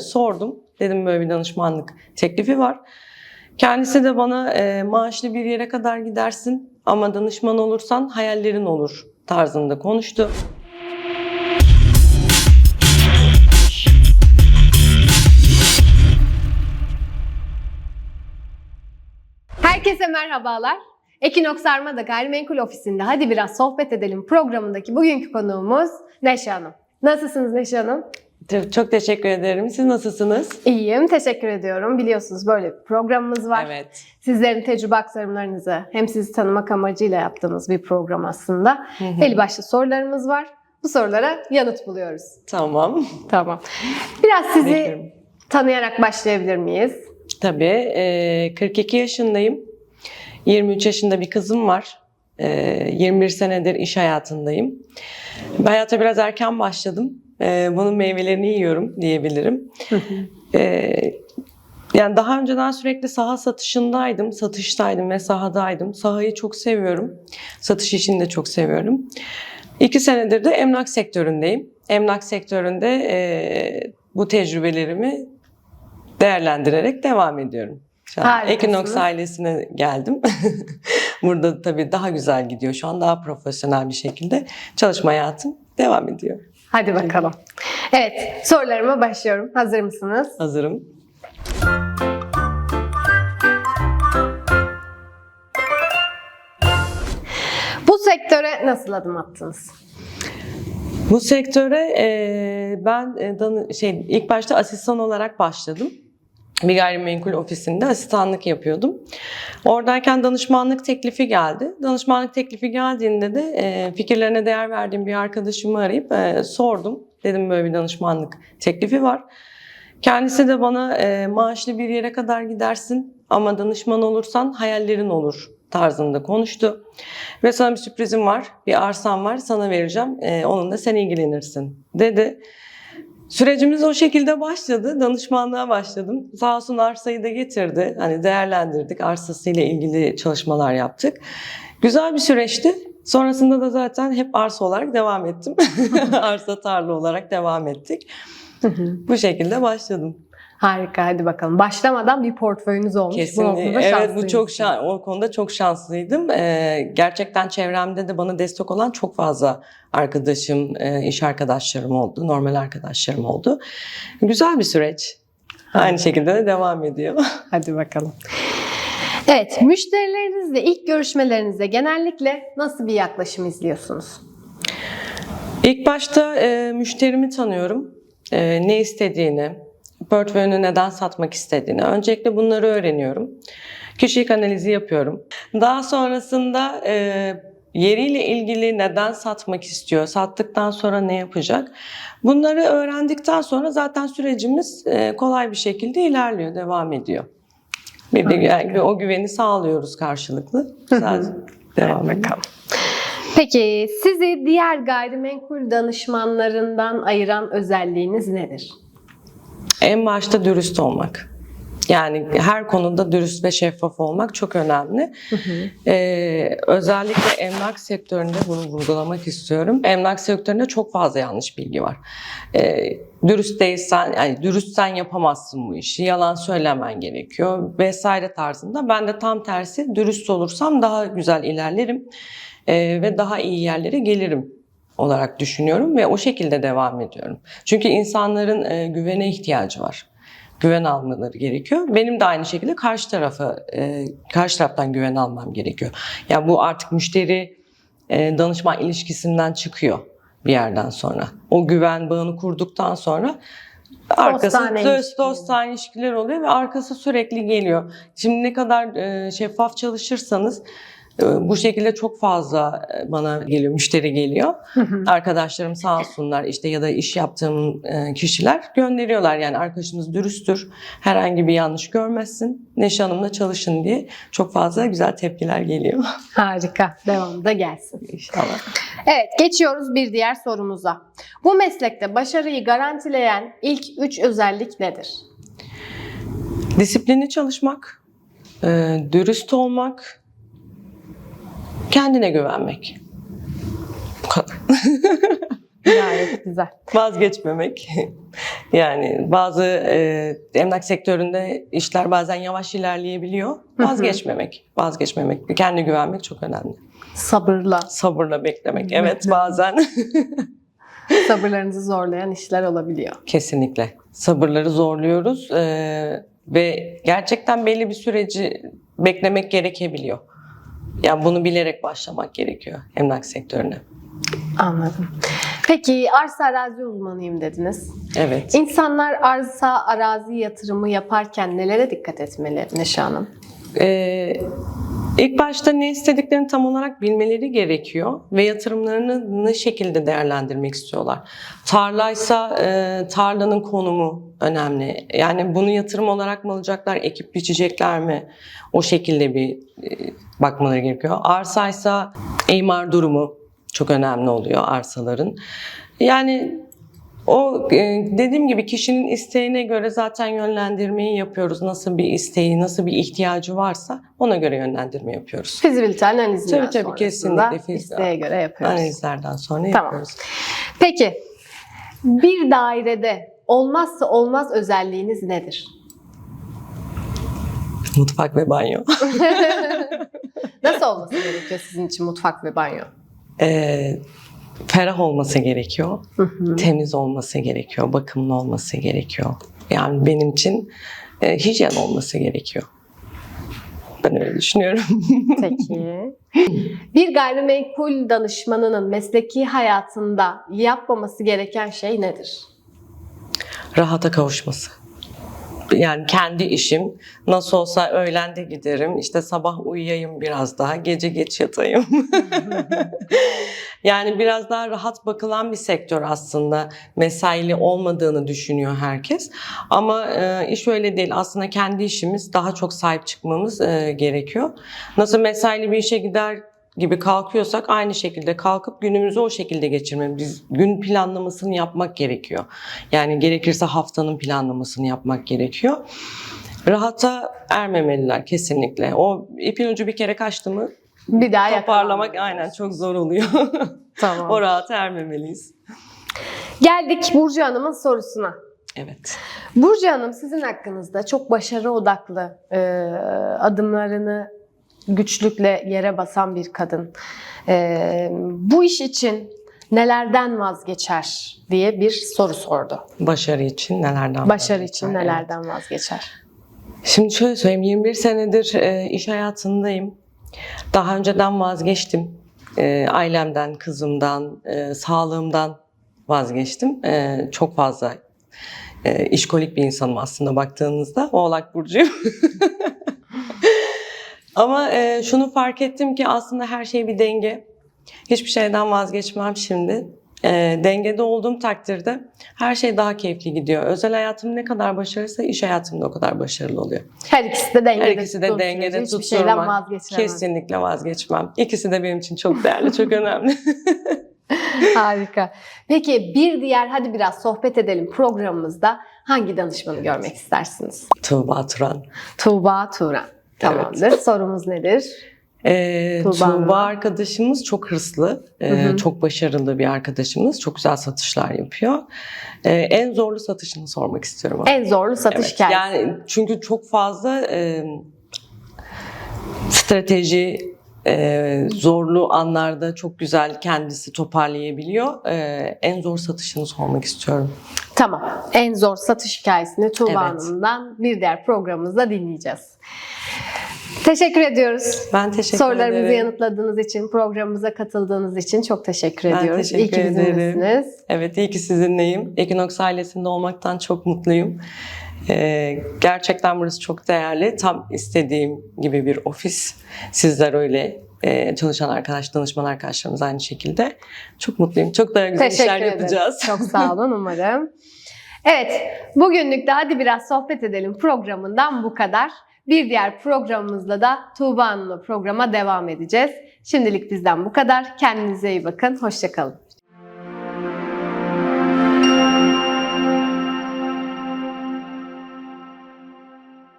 Sordum. Dedim böyle bir danışmanlık teklifi var. Kendisi de bana e, maaşlı bir yere kadar gidersin ama danışman olursan hayallerin olur tarzında konuştu. Herkese merhabalar. Ekinox Armada Gayrimenkul Ofisi'nde Hadi Biraz Sohbet Edelim programındaki bugünkü konuğumuz Neşe Hanım. Nasılsınız Neşe Hanım? Çok, teşekkür ederim. Siz nasılsınız? İyiyim, teşekkür ediyorum. Biliyorsunuz böyle bir programımız var. Evet. Sizlerin tecrübe aktarımlarınızı hem sizi tanımak amacıyla yaptığımız bir program aslında. Belli başlı sorularımız var. Bu sorulara yanıt buluyoruz. Tamam. Tamam. Biraz sizi Bekliyorum. tanıyarak başlayabilir miyiz? Tabii. e, 42 yaşındayım. 23 yaşında bir kızım var. E, 21 senedir iş hayatındayım. Ben hayata biraz erken başladım. E, bunun meyvelerini yiyorum diyebilirim. E, yani daha önceden sürekli saha satışındaydım, satıştaydım ve sahadaydım. Sahayı çok seviyorum. Satış işini de çok seviyorum. İki senedir de emlak sektöründeyim. Emlak sektöründe e, bu tecrübelerimi değerlendirerek devam ediyorum. Equinox ailesine geldim. Burada tabii daha güzel gidiyor. Şu an daha profesyonel bir şekilde çalışma hayatım devam ediyor. Hadi bakalım. Evet, sorularıma başlıyorum. Hazır mısınız? Hazırım. Bu sektöre nasıl adım attınız? Bu sektöre e, ben e, şey ilk başta asistan olarak başladım. Bir gayrimenkul ofisinde asistanlık yapıyordum. Oradayken danışmanlık teklifi geldi. Danışmanlık teklifi geldiğinde de e, fikirlerine değer verdiğim bir arkadaşımı arayıp e, sordum. Dedim böyle bir danışmanlık teklifi var. Kendisi de bana e, maaşlı bir yere kadar gidersin ama danışman olursan hayallerin olur tarzında konuştu. Ve sana bir sürprizim var, bir arsam var sana vereceğim, onunla sen ilgilenirsin dedi. Sürecimiz o şekilde başladı. Danışmanlığa başladım. Sağ olsun arsayı da getirdi. Hani değerlendirdik. Arsasıyla ilgili çalışmalar yaptık. Güzel bir süreçti. Sonrasında da zaten hep arsa olarak devam ettim. arsa tarla olarak devam ettik. Bu şekilde başladım. Harika, hadi bakalım. Başlamadan bir portföyünüz olmuş. Bu Kesinlikle. noktada Evet bu çok şan, o konuda çok şanslıydım. Ee, gerçekten çevremde de bana destek olan çok fazla arkadaşım, e, iş arkadaşlarım oldu, normal arkadaşlarım oldu. Güzel bir süreç. Aynı şekilde de devam ediyor. Hadi bakalım. Evet, müşterilerinizle ilk görüşmelerinizde genellikle nasıl bir yaklaşım izliyorsunuz? İlk başta e, müşterimi tanıyorum. E, ne istediğini, portföyünü neden satmak istediğini. Öncelikle bunları öğreniyorum. Kişilik analizi yapıyorum. Daha sonrasında e, yeriyle ilgili neden satmak istiyor, sattıktan sonra ne yapacak? Bunları öğrendikten sonra zaten sürecimiz e, kolay bir şekilde ilerliyor, devam ediyor. Bir de yani o güveni sağlıyoruz karşılıklı. Güzel devam bakalım. Peki sizi diğer gayrimenkul danışmanlarından ayıran özelliğiniz nedir? En başta dürüst olmak. Yani her konuda dürüst ve şeffaf olmak çok önemli. Ee, özellikle emlak sektöründe bunu vurgulamak istiyorum. Emlak sektöründe çok fazla yanlış bilgi var. Ee, dürüst değilsen, yani dürüstsen yapamazsın bu işi. Yalan söylemen gerekiyor vesaire tarzında. Ben de tam tersi dürüst olursam daha güzel ilerlerim ee, ve daha iyi yerlere gelirim olarak düşünüyorum ve o şekilde devam ediyorum. Çünkü insanların e, güvene ihtiyacı var. Güven almaları gerekiyor. Benim de aynı şekilde karşı tarafa, e, karşı taraftan güven almam gerekiyor. Yani bu artık müşteri e, danışman ilişkisinden çıkıyor bir yerden sonra. O güven bağını kurduktan sonra arkası dost, ilişkiler. dostane ilişkiler oluyor ve arkası sürekli geliyor. Şimdi ne kadar e, şeffaf çalışırsanız bu şekilde çok fazla e, bana geliyor, müşteri geliyor. Arkadaşlarım sağ olsunlar işte ya da iş yaptığım e, kişiler gönderiyorlar. Yani arkadaşımız dürüsttür, herhangi bir yanlış görmezsin, Neşe Hanım'la çalışın diye çok fazla güzel tepkiler geliyor Harika, devamı da gelsin. inşallah. Evet, geçiyoruz bir diğer sorumuza. Bu meslekte başarıyı garantileyen ilk üç özellik nedir? Disiplinli çalışmak, e, dürüst olmak, kendine güvenmek. Bu kadar. Gayet güzel. Vazgeçmemek. yani bazı e, emlak sektöründe işler bazen yavaş ilerleyebiliyor. Vazgeçmemek. Vazgeçmemek. Kendine güvenmek çok önemli. Sabırla, Sabırla beklemek. Evet bazen. sabırlarınızı zorlayan işler olabiliyor. Kesinlikle. Sabırları zorluyoruz e, ve gerçekten belli bir süreci beklemek gerekebiliyor. Yani bunu bilerek başlamak gerekiyor emlak sektörüne. Anladım. Peki arsa arazi uzmanıyım dediniz. Evet. İnsanlar arsa arazi yatırımı yaparken nelere dikkat etmeli Neşe Hanım? Ee, ilk başta ne istediklerini tam olarak bilmeleri gerekiyor ve yatırımlarını ne şekilde değerlendirmek istiyorlar. Tarlaysa e, tarlanın konumu önemli. Yani bunu yatırım olarak mı alacaklar, ekip biçecekler mi? O şekilde bir e, bakmaları gerekiyor. Arsaysa imar durumu çok önemli oluyor arsaların. Yani o e, dediğim gibi kişinin isteğine göre zaten yönlendirmeyi yapıyoruz. Nasıl bir isteği, nasıl bir ihtiyacı varsa ona göre yönlendirme yapıyoruz. Fizibilite analizinden Tabii, tabii, sonrasında kesinlikle isteğe göre yapıyoruz. Analizlerden sonra Tamam. yapıyoruz. Peki bir dairede olmazsa olmaz özelliğiniz nedir? Mutfak ve banyo. Nasıl olması gerekiyor sizin için mutfak ve banyo? Ee, ferah olması gerekiyor. Hı hı. Temiz olması gerekiyor. Bakımlı olması gerekiyor. Yani benim için e, hijyen olması gerekiyor. Ben öyle düşünüyorum. Peki. Bir gayrimenkul danışmanının mesleki hayatında yapmaması gereken şey nedir? Rahata kavuşması. Yani kendi işim. Nasıl olsa öğlen de giderim. İşte sabah uyuyayım biraz daha. Gece geç yatayım. yani biraz daha rahat bakılan bir sektör aslında. Mesaili olmadığını düşünüyor herkes. Ama e, iş öyle değil. Aslında kendi işimiz daha çok sahip çıkmamız e, gerekiyor. Nasıl mesaili bir işe gider gibi kalkıyorsak aynı şekilde kalkıp günümüzü o şekilde geçirmemiz, gün planlamasını yapmak gerekiyor. Yani gerekirse haftanın planlamasını yapmak gerekiyor. Rahata ermemeliler kesinlikle. O ipin ucu bir kere kaçtı mı Bir daha toparlamak aynen çok zor oluyor. Tamam. o rahata ermemeliyiz. Geldik Burcu Hanım'ın sorusuna. Evet. Burcu Hanım sizin hakkınızda çok başarı odaklı e, adımlarını güçlükle yere basan bir kadın. E, bu iş için nelerden vazgeçer diye bir soru sordu. Başarı için nelerden Başarı için bahsedeceğim? Evet. nelerden vazgeçer? Şimdi şöyle söyleyeyim 21 senedir e, iş hayatındayım. Daha önceden vazgeçtim. E, ailemden, kızımdan, e, sağlığımdan vazgeçtim. E, çok fazla e, işkolik bir insanım aslında baktığınızda. Oğlak burcuyum. Ama e, şunu fark ettim ki aslında her şey bir denge. Hiçbir şeyden vazgeçmem şimdi. E, dengede olduğum takdirde her şey daha keyifli gidiyor. Özel hayatım ne kadar başarılıysa iş hayatım da o kadar başarılı oluyor. Her ikisi de dengede Her ikisi de dengede Hiçbir tutturmak. şeyden vazgeçiremez. Kesinlikle vazgeçmem. İkisi de benim için çok değerli, çok önemli. Harika. Peki bir diğer hadi biraz sohbet edelim programımızda hangi danışmanı görmek istersiniz? Tuğba Turan. Tuğba Turan. Tamamdır. Sorumuz nedir? Ee, Tuğba Tuğba, arkadaşımız çok hırslı, Hı hı. çok başarılı bir arkadaşımız. Çok güzel satışlar yapıyor. Ee, en zorlu satışını sormak istiyorum. ona. En zorlu satış Evet, hikayesi. Yani çünkü çok fazla e, strateji e, zorlu anlarda çok güzel kendisi toparlayabiliyor. E, en zor satışını sormak istiyorum. Tamam. En zor satış hikayesini Tuğba Evet. Hanım'dan bir diğer programımızda dinleyeceğiz. Teşekkür ediyoruz. Ben teşekkür Sorularımızı ederim. yanıtladığınız için, programımıza katıldığınız için çok teşekkür Ben ediyoruz. teşekkür İyi ki ederim. bizimlesiniz. Evet iyi ki sizinleyim. Equinox ailesinde olmaktan çok mutluyum. Ee, gerçekten burası çok değerli. Tam istediğim gibi bir ofis. Sizler öyle. Ee, çalışan arkadaş, danışman arkadaşlarımız aynı şekilde. Çok mutluyum. Çok daha güzel Teşekkür işler ederiz. yapacağız. Çok sağ olun umarım. Evet, bugünlük de hadi biraz sohbet edelim programından bu kadar. Bir diğer programımızla da Tuğba Hanım'la programa devam edeceğiz. Şimdilik bizden bu kadar. Kendinize iyi bakın. Hoşçakalın.